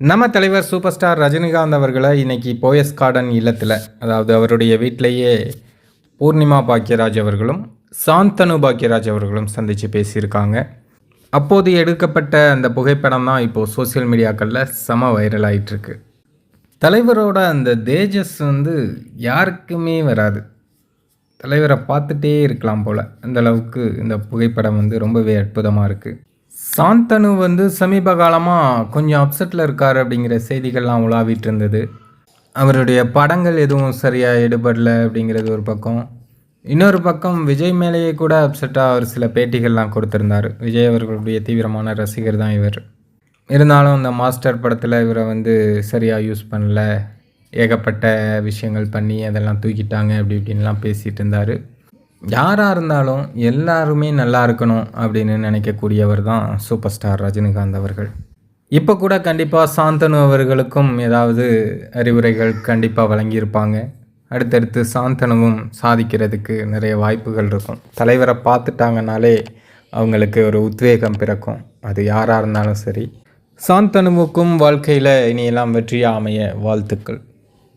நம்ம தலைவர் super star Rajinikanth அவர்களை இன்னைக்கு போயஸ் கார்டன் இல்லத்தில் அதாவது அவருடைய வீட்டிலேயே பூர்ணிமா பாக்யராஜ் அவர்களும் சாந்தனு பாக்யராஜ் அவர்களும் சந்தித்து பேசியிருக்காங்க. அப்போது எடுக்கப்பட்ட அந்த புகைப்படம் தான் இப்போது சோஷியல் மீடியாக்களில் செம வைரல் ஆயிட்டிருக்கு. தலைவரோட அந்த தேஜஸ் வந்து யாருக்குமே வராது. தலைவரை பார்த்துட்டே இருக்கலாம் போல். அந்தளவுக்கு இந்த புகைப்படம் வந்து ரொம்பவே அற்புதமாக இருக்குது சாந்தனு வந்து சமீப காலமாக கொஞ்சம் அப்செட்டில் இருக்கார் அப்படிங்கிற செய்திகள்லாம் உலாவிட்டு இருந்தது. அவருடைய படங்கள் எதுவும் சரியாக எடுபடல அப்படிங்கிறது ஒரு பக்கம். இன்னொரு பக்கம் விஜய் மேலேயே கூட அப்செட்டாக அவர் சில பேட்டிகள்லாம் கொடுத்துருந்தார். விஜய் அவர்களுடைய தீவிரமான ரசிகர் தான் இவர். இருந்தாலும் அந்த மாஸ்டர் படத்தில் இவரை வந்து சரியாக யூஸ் பண்ணல. ஏகப்பட்ட விஷயங்கள் பண்ணி அதெல்லாம் தூக்கிட்டாங்க அப்படி இப்படின்லாம் பேசிகிட்டு இருந்தார். யாராக இருந்தாலும் எல்லாருமே நல்லா இருக்கணும் அப்படின்னு நினைக்கக்கூடியவர் தான் சூப்பர் ஸ்டார் ரஜினிகாந்த் அவர்கள். இப்போ கூட கண்டிப்பாக சாந்தனு அவர்களுக்கும் ஏதாவது அறிவுரைகள் கண்டிப்பாக வழங்கியிருப்பாங்க. அடுத்தடுத்து சாந்தனுவும் சாதிக்கிறதுக்கு நிறைய வாய்ப்புகள் இருக்கும். தலைவரை பார்த்துட்டாங்கனாலே அவங்களுக்கு ஒரு உத்வேகம் பிறக்கும். அது யாராக இருந்தாலும் சரி. சாந்தனுவுக்கும் வாழ்க்கையில் இனியெல்லாம் வெற்றியாக அமைய வாழ்த்துக்கள்.